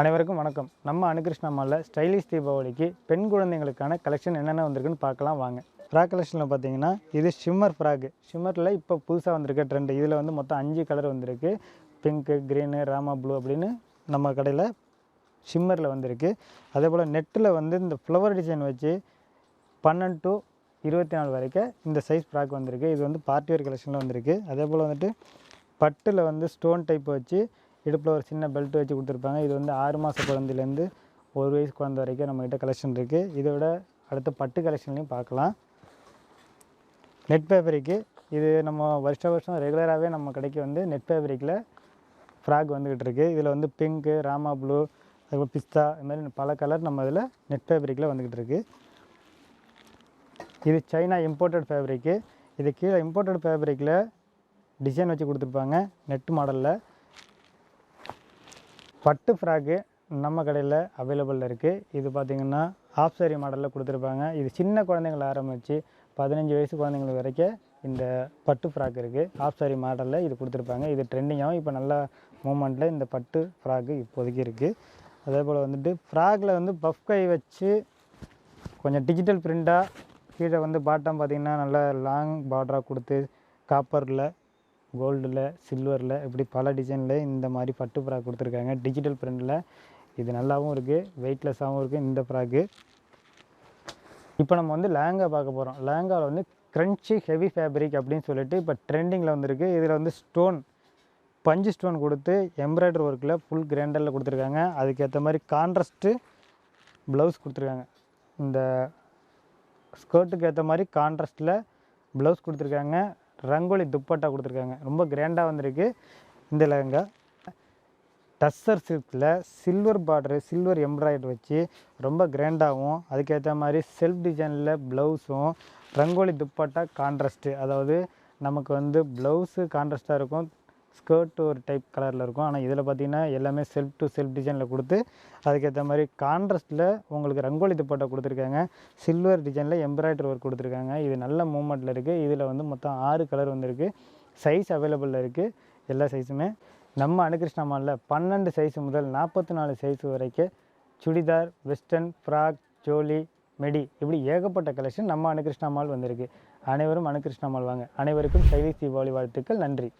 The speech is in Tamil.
அனைவருக்கும் வணக்கம். நம்ம அனுகிருஷ்ணா மாலில் ஸ்டைலிஷ் தீபாவளிக்கு பெண் குழந்தைங்களுக்கான கலெக்ஷன் என்னென்ன வந்திருக்குன்னு பார்க்கலாம் வாங்க. ஃப்ராக் கலெக்ஷனில் பார்த்தீங்கன்னா இது ஷிம்மர் ஃப்ராக் ஷிம்மரில் இப்போ புதுசாக வந்திருக்க ட்ரெண்ட் இதில் வந்து மொத்தம் அஞ்சு கலர் வந்திருக்கு. பிங்க்கு க்ரீனு ராமா ப்ளூ அப்படின்னு நம்ம கடையில் ஷிம்மரில் வந்திருக்கு. அதே போல் நெட்டில் வந்து இந்த ஃப்ளவர் டிசைன் வச்சு பன்னெண்டு டு இருபத்தி நாலு வரைக்கும் இந்த சைஸ் ஃப்ராக் வந்திருக்கு. இது வந்து பார்ட்டி வேர் கலெக்ஷனில் வந்திருக்கு. அதே போல் வந்துட்டு பட்டில் வந்து ஸ்டோன் டைப் வச்சு இடுப்பில் ஒரு சின்ன பெல்ட் வச்சு கொடுத்துருப்பாங்க. இது வந்து ஆறு மாத குழந்தையிலேருந்து ஒரு வயசு குழந்தை வரைக்கும் நம்மக்கிட்ட கலெக்ஷன் இருக்குது இதோட அடுத்த பட்டு கலெக்ஷன்லையும் பார்க்கலாம். நெட் ஃபேப்ரிக்கு இது நம்ம வருஷ வருஷம் ரெகுலராகவே நம்ம கடைக்கு வந்து நெட் ஃபேப்ரிக்கில் ஃப்ராக் வந்துக்கிட்டு இருக்குது இதில் வந்து பிங்க்கு ராமா ப்ளூ அதுக்கப்புறம் பிஸ்தா இது மாதிரி பல கலர் நம்ம இதில் நெட் ஃபேப்ரிக்கில் வந்துக்கிட்டு இருக்குது இது சைனா இம்போர்ட்டட் ஃபேப்ரிக்கு இது கீழே இம்போர்ட்டட் ஃபேப்ரிக்கில் டிசைன் வச்சு கொடுத்துருப்பாங்க. நெட் மாடலில் பட்டு ஃப்ராக்கு நம்ம கடையில் அவைலபிளில் இருக்குது இது பார்த்திங்கன்னா ஆஃப் சாரி மாடலில் கொடுத்துருப்பாங்க. இது சின்ன குழந்தைங்கள ஆரம்பித்து பதினஞ்சு வயசு குழந்தைங்களுக்கு வரைக்கும் இந்த பட்டு ஃப்ராக் இருக்குது ஆஃப் சாரி மாடலில் இது கொடுத்துருப்பாங்க. இது ட்ரெண்டிங்காகவும் இப்போ நல்ல மூமெண்ட்டில் இந்த பட்டு ஃப்ராக்கு இப்போதைக்கு இருக்குது அதே போல் வந்துட்டு ஃப்ராகில் வந்து பஃப் கை வச்சு கொஞ்சம் டிஜிட்டல் பிரிண்ட்டாக கீழே வந்து பாட்டம் பார்த்திங்கன்னா நல்லா லாங் பார்டராக கொடுத்து காப்பரில் கோல்டில் சில்வரில் இப்படி பல டிசைனில் இந்த மாதிரி பட்டு ஃப்ராக் கொடுத்துருக்காங்க. டிஜிட்டல் பிரிண்டில் இது நல்லாவும் இருக்குது வெயிட்லெஸ்ஸாகவும் இருக்குது இந்த ஃப்ராக்கு இப்போ நம்ம வந்து லேங்கா பார்க்க போகிறோம் லேங்காவில் வந்து க்ரன்ச்சி ஹெவி ஃபேப்ரிக் அப்படின்னு சொல்லிட்டு இப்போ ட்ரெண்டிங்கில் வந்திருக்கு. இதில் வந்து ஸ்டோன் பஞ்சு ஸ்டோன் கொடுத்து எம்ப்ராய்டரி ஒர்க்கில் ஃபுல் கிராண்டரில் கொடுத்துருக்காங்க. அதுக்கேற்ற மாதிரி கான்ட்ராஸ்ட்டு ப்ளவுஸ் கொடுத்துருக்காங்க. இந்த ஸ்கர்ட்டுக்கு ஏற்ற மாதிரி கான்ட்ராஸ்ட்டில் ப்ளவுஸ் கொடுத்துருக்காங்க. ரங்கோலி துப்பட்டா கொடுத்துருக்காங்க. ரொம்ப கிராண்டாக வந்திருக்கு. இந்த லெஹங்கா டஸ்ஸர் சில்கில் சில்வர் பார்டரு சில்வர் எம்ப்ராய்டரி வச்சு ரொம்ப கிராண்டாகவும் அதுக்கேற்ற மாதிரி செல்ஃப் டிசைனில் ப்ளவுஸும் ரங்கோலி துப்பட்டா கான்ட்ராஸ்ட்டு அதாவது நமக்கு வந்து ப்ளவுஸு கான்ட்ராஸ்ட்டாக இருக்கும். ஸ்கர்ட் ஒரு டைப் கலரில் இருக்கும். ஆனால் இதில் பார்த்தீங்கன்னா எல்லாமே செல்ஃப் டு செல்ஃப் டிசைனில் கொடுத்து அதுக்கேற்ற மாதிரி கான்ட்ராஸ்ட்டில் உங்களுக்கு ரங்கோலி துப்பட்டா கொடுத்துருக்காங்க. சில்வர் டிசைனில் எம்ப்ராய்டரி ஒர்க் கொடுத்துருக்காங்க. இது நல்ல மூமெண்ட்டில் இருக்குது இதில் வந்து மொத்தம் ஆறு கலர் வந்திருக்கு. சைஸ் அவைலபிளில் இருக்குது எல்லா சைஸுமே நம்ம அனுகிருஷ்ணா மாலில் பன்னெண்டு சைஸ் முதல் நாற்பத்தி நாலு சைஸ் வரைக்கும் சுடிதார் வெஸ்டர்ன் ஃப்ராக் ஜோலி மெடி இப்படி ஏகப்பட்ட கலெக்ஷன் நம்ம அனுகிருஷ்ணா மால் வந்திருக்கு. அனைவரும் அனுகிருஷ்ணா மால் வாங்க. அனைவருக்கும் சைலீஸ் தீபாவளி வாழ்த்துக்கள். நன்றி.